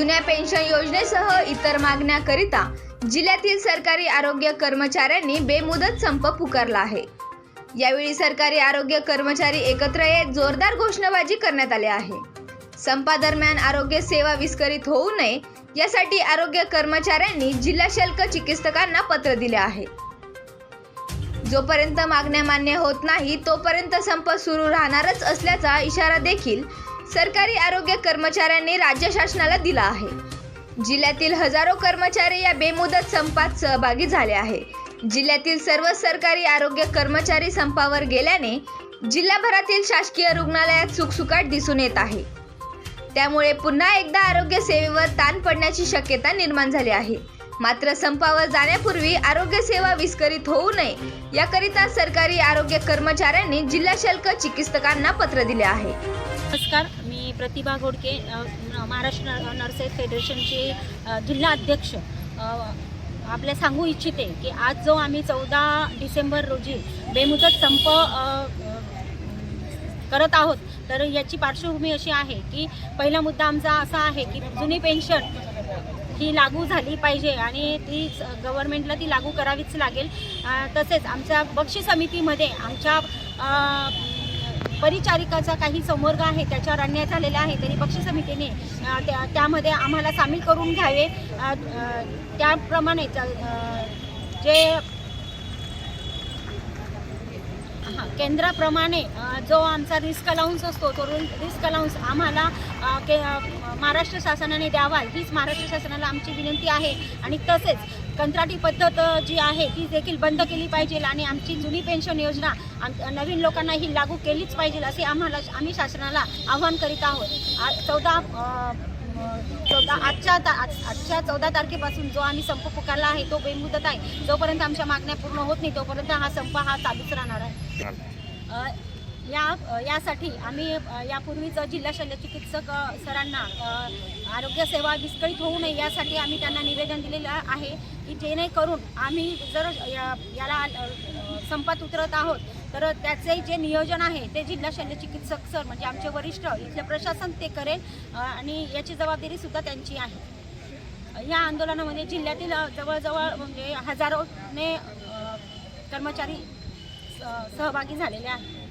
जुन्या पेन्शन योजनेसह इतर मागण्याकरिता जिल्ह्यातील सरकारी आरोग्य कर्मचाऱ्यांनी बेमुदत संप पुकारला आहे. यावेळी सरकारी आरोग्य कर्मचारी एकत्र येत जोरदार घोषणाबाजी करण्यात आली आहे. संपादरम्यान आरोग्य सेवा विस्कळीत होऊ नये यासाठी आरोग्य कर्मचाऱ्यांनी जिल्हा शुल्क चिकित्सकांना पत्र दिले आहे. जोपर्यंत मागण्या मान्य होत नाही तोपर्यंत संप सुरू राहणारच असल्याचा इशारा देखील सरकारी आरोग्य कर्मचाऱ्यांनी राज्य शासनाला दिला आहे. जिल्ह्यातील हजारो कर्मचारी या बेमुदत संपात सहभागी झाले आहे. जिल्ह्यातील सर्व सरकारी आरोग्य कर्मचारी संपावर गेल्याने जिल्हाभरातील शासकीय रुग्णालयात सुखसुकाट दिसून येत आहे. त्यामुळे पुन्हा एकदा आरोग्य सेवेवर ताण पडण्याची शक्यता निर्माण झाली आहे. मात्र संपावर जाण्यापूर्वी आरोग्य सेवा विस्कळीत होऊ नये याकरिता सरकारी आरोग्य कर्मचाऱ्यांनी जिल्हा शुल्क चिकित्सकांना पत्र दिले आहे. नमस्कार मी प्रतिभा घोडके महाराष्ट्र नर्सेस फेडरेशनचे जिल्हा अध्यक्ष. आपल्या सांगू इच्छिते की आज जो आम्ही चौदा डिसेंबर रोजी बेमुदत संप करत आहोत तर याची पार्श्वभूमी अशी आहे की पहिला मुद्दा आमचा असा आहे की जुनी पेन्शन ही लागू झाली पाहिजे आणि ती गव्हर्नमेंटला ती लागू करावीच लागेल. तसेच आमच्या बक्षी समितीमध्ये आमच्या परिचारिकाचा काही संवर्ग आहे त्याच्यावर अन्याय झालेला आहे तरी पक्ष समितीने त्या त्यामध्ये आम्हाला सामील करून घ्यावे. त्याप्रमाणे जे हां केंद्राप्रमाणे जो आमचा रिस्क अलाउन्स असतो तो रिस्क अलाउन्स आम्हाला के महाराष्ट्र शासनाने द्यावा हीच महाराष्ट्र शासनाला आमची विनंती आहे. आणि तसेच कंत्राटी पद्धत जी आहे ती देखील बंद केली पाहिजे आणि आमची जुनी पेन्शन योजना आम नवीन लोकांना ही लागू केलीच पाहिजे असे आम्हाला आम्ही शासनाला आव्हान करीत आहोत. आज चौदा चौदा आजच्या ता आज- आजच्या चौदा तारखेपासून जो आम्ही संप पुकारला आहे तो बेमुदत आहे. जोपर्यंत आमच्या मागण्या पूर्ण होत नाही तोपर्यंत हा संप हा चालूच राहणार आहे. या यासाठी आम्ही यापूर्वीच जिल्हा शल्य चिकित्सक सरांना आरोग्यसेवा आरोग्य सेवा विस्कळीत होऊ नये यासाठी आम्ही त्यांना निवेदन दिलेलं आहे की जेणेकरून आम्ही जर या याला संपात उतरत आहोत तर त्याचे जे नियोजन आहे ते जिल्हा शल्य चिकित्सक सर म्हणजे आमचे वरिष्ठ इथले प्रशासन ते करेल आणि याची जबाबदारीसुद्धा त्यांची आहे. या आंदोलनामध्ये जिल्ह्यातील जवळजवळ म्हणजे हजारोने कर्मचारी स- सहभागी झालेले आहेत.